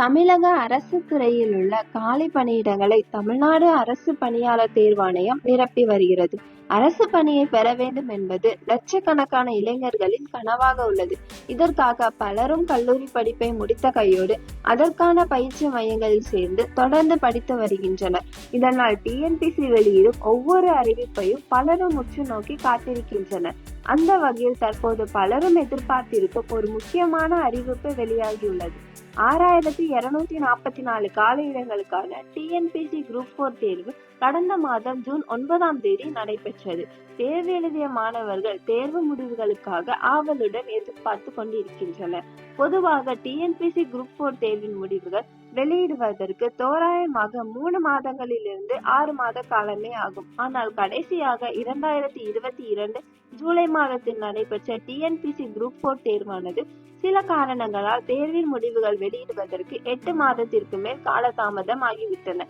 தமிழக அரசு துறையில் உள்ள காலி பணியிடங்களை தமிழ்நாடு அரசு பணியாளர் தேர்வாணையம் நிரப்பி வருகிறது. அரசு பணியை பெற வேண்டும் என்பது லட்சக்கணக்கான இளைஞர்களின் கனவாக உள்ளது. இதற்காக பலரும் கல்லூரி படிப்பை முடித்த கையோடு அதற்கான பயிற்சி மையங்களில் சேர்ந்து தொடர்ந்து படித்து வருகின்றனர். இதனால் டிஎன்பிசி வெளியிடும் ஒவ்வொரு அறிவிப்பையும் பலரும் உற்று நோக்கி காத்திருக்கின்றனர். அந்த வகையில் தற்போது பலரும் எதிர்பார்த்திருக்கும் ஒரு முக்கியமான அறிவிப்பு வெளியாகியுள்ளது. ஆறாயிரத்தி இருநூத்தி நாற்பத்தி நாலு கால இடங்களுக்கான டிஎன்பிசி குரூப் போர் தேர்வு கடந்த மாதம் ஜூன் ஒன்பதாம் தேதி நடைபெற்றது. தேர்வு எழுதிய மாணவர்கள் தேர்வு முடிவுகளுக்காக ஆவலுடன் எதிர்பார்த்து கொண்டிருக்கின்றனர். பொதுவாக டிஎன்பிசி குரூப் போர் தேர்வின் முடிவுகள் வெளியிடுவதற்கு தோராயமாக மூணு மாதங்களிலிருந்து ஆறு மாத காலமே ஆகும். ஆனால் கடைசியாக இரண்டாயிரத்தி இருபத்தி இரண்டு ஜூலை மாதத்தில் நடைபெற்ற டிஎன்பிசி குரூப் போர் தேர்வானது சில காரணங்களால் தேர்வின் முடிவுகள் வெளியிடுவதற்கு எட்டு மாதத்திற்கு மேல் காலதாமதம் ஆகிவிட்டன.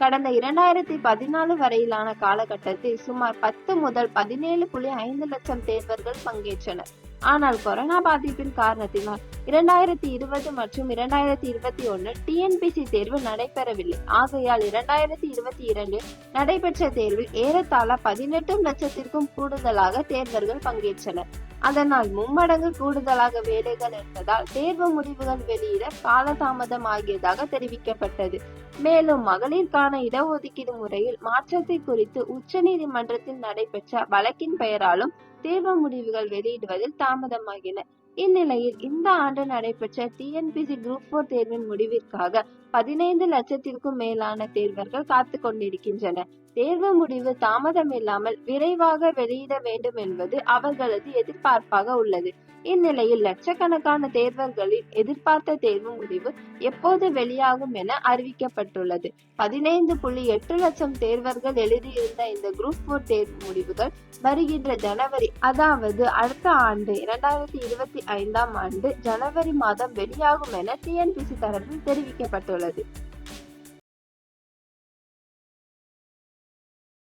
கடந்த இரண்டாயிரத்தி பதினாலு வரையிலான காலகட்டத்தில் சுமார் பத்து முதல் பதினேழு புள்ளி ஐந்து லட்சம் தேர்வர்கள் பங்கேற்றனர். ஆனால் கொரோனா பாதிப்பின் காரணத்தினால் இரண்டாயிரத்தி இருபது மற்றும் இரண்டாயிரத்தி இருபத்தி ஒன்று டிஎன்பிசி தேர்வு நடைபெறவில்லை. ஆகையால் இரண்டாயிரத்தி இருபத்தி இரண்டில் நடைபெற்ற தேர்வில் ஏறத்தாழ பதினெட்டு லட்சத்திற்கும் கூடுதலாக தேர்வர்கள் பங்கேற்றனர் அதனால் மும்மடங்கு கூடுதலாக வேலைகள் இருந்ததால் தேர்வு முடிவுகள் வெளியிட காலதாமதம் ஆகியதாக தெரிவிக்கப்பட்டது. மேலும் மகளிருக்கான இடஒதுக்கீடு முறையில் மாற்றத்தை குறித்து உச்சநீதிமன்றத்தில் நடைபெற்ற வழக்கின் பெயராலும் தேர்வு முடிவுகள் வெளியிடுவதில் தாமதமாகின. இந்நிலையில் இந்த ஆண்டு நடைபெற்ற டிஎன்பிசி குரூப் போர் தேர்வின் முடிவிற்காக பதினைந்து லட்சத்திற்கும் மேலான தேர்வர்கள் காத்து கொண்டிருக்கின்றனர் தேர்வு முடிவு தாமதம் இல்லாமல் விரைவாக வெளியிட வேண்டும் என்பது அவர்களது எதிர்பார்ப்பாக உள்ளது. இந்நிலையில் லட்சக்கணக்கான தேர்வர்களின் எதிர்பார்த்த தேர்வு முடிவு எப்போது வெளியாகும் என அறிவிக்கப்பட்டுள்ளது. பதினைந்து புள்ளி எட்டு லட்சம் தேர்வர்கள் எழுதியிருந்த இந்த குரூப் போர் தேர்வு முடிவுகள் வருகின்ற ஜனவரி அதாவது அடுத்த ஆண்டு இரண்டாயிரத்தி இருபத்தி ஐந்தாம் ஆண்டு ஜனவரி மாதம் வெளியாகும் என டிஎன்பிசி தரப்பில் தெரிவிக்கப்பட்டுள்ளது. chocolate.